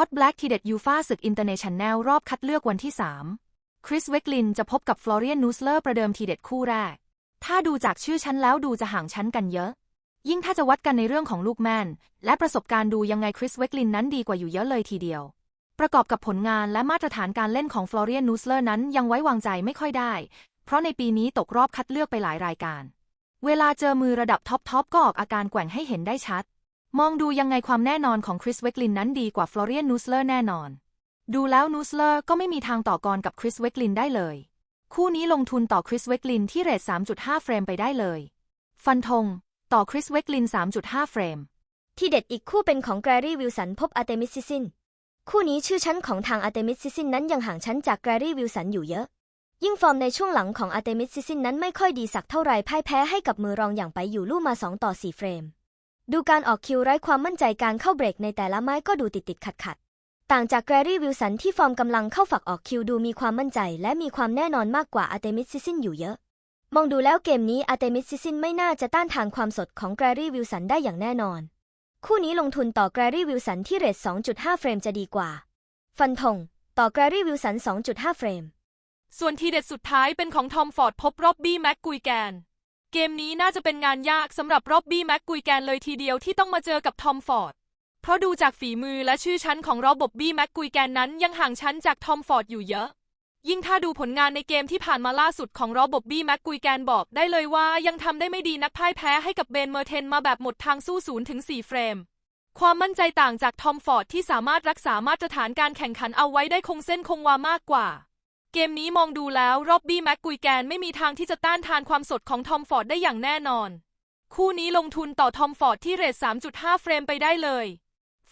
ฮอตแบล็กทีเด็ดยูฟาศึกอินเตอร์เนชั่นแนลรอบคัดเลือกวันที่ 3 คริสเวกลินจะพบกับฟลอเรียนนูสเลอร์ประเดิมทีเด็ดคู่แรก ถ้าดูจากชื่อชั้นแล้วดูจะห่างชั้นกันเยอะ ยิ่งถ้าจะวัดกันในเรื่องของลูกแม่นและประสบการณ์ดูยังไงคริสเวกลินนั้นดีกว่าอยู่เยอะเลยทีเดียว ประกอบกับผลงานและมาตรฐานการเล่นของฟลอเรียนนูสเลอร์นั้นยังไว้วางใจไม่ค่อยได้ เพราะในปีนี้ตกรอบคัดเลือกไปหลายรายการ เวลาเจอมือระดับท็อปทอปก็ออกอาการแกว่งให้เห็นได้ชัด มองดูยังไงความแน่นอนของคริสเวกลินนั้นดีกว่าฟลอเรียนนูสเลอร์แน่นอน ดูแล้วนูสเลอร์ก็ไม่มีทางต่อกรกับคริสเวกลินได้เลย คู่นี้ลงทุนต่อคริสเวกลินที่เรท 3.5 เฟรมไปได้เลย ฟันธงต่อคริสเวกลิน 3.5 เฟรม ที่เด็ดอีกคู่เป็นของแกรรี่วิลสันพบอาร์เตมิสซิซิน คู่นี้ชื่อชั้นของทางอาร์เตมิสซิซินนั้นยังห่างชั้นจากแกรรี่วิลสันอยู่เยอะ ยิ่งฟอร์มในช่วงหลังของอาร์เตมิสซิซินนั้นไม่ค่อยดีสักเท่าไหร่พ่ายแพ้ให้กับมือรองอย่างไปอยู่ลู่มา 2 ต่อ 4 เฟรม ดูการออกคิวไร้ความมั่นใจการเข้าเบรกในแต่ละไม้ก็ดูติดติดขัดขัดต่างจากแกรรี่วิลสันที่ฟอร์มกำลังเข้าฝักออกคิวดูมีความมั่นใจ และมีความแน่นอนมากกว่าอาร์เตมิสซิซินอยู่เยอะ มองดูแล้วเกมนี้อาร์เตมิสซิซินไม่น่าจะต้านทานความสดของแกรรี่วิลสันได้อย่างแน่นอน คู่นี้ลงทุนต่อแกรรี่วิลสันที่เรท 2.5 เฟรมจะดีกว่า ฟันธงต่อแกรรี่วิลสัน 2.5 เฟรม ส่วนทีเด็ดสุดท้ายเป็นของทอมฟอร์ดพบร็อบบี้แม็กกุยแกน เกมนี้น่าจะเป็นงานยากสำหรับร็อบบี้แม็กกุยแกนเลยทีเดียวที่ต้องมาเจอกับทอมฟอร์ด เพราะดูจากฝีมือและชื่อชั้นของร็อบบี้แม็กกุยแกนนั้นยังห่างชั้นจากทอมฟอร์ดอยู่เยอะ ยิ่งถ้าดูผลงานในเกมที่ผ่านมาล่าสุดของร็อบบี้แม็กกุยแกนบอกได้เลยว่ายังทำได้ไม่ดีนักพ่ายแพ้ให้กับเบนเมอร์เทนมาแบบหมดทางสู้ศูนย์ถึง4เฟรม ความมั่นใจต่างจากทอมฟอร์ดที่สามารถรักษามาตรฐานการแข่งขันเอาไว้ได้คงเส้นคงวามากกว่า เกมนี้มองดูแล้วร็อบบี้แม็กกุยแกนไม่มีทางที่จะต้านทานความสดของทอมฟอร์ดได้อย่างแน่นอน คู่นี้ลงทุนต่อทอมฟอร์ดที่เรท 3.5 เฟรมไปได้เลย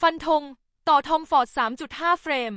ฟันธง ต่อทอมฟอร์ด 3.5 เฟรม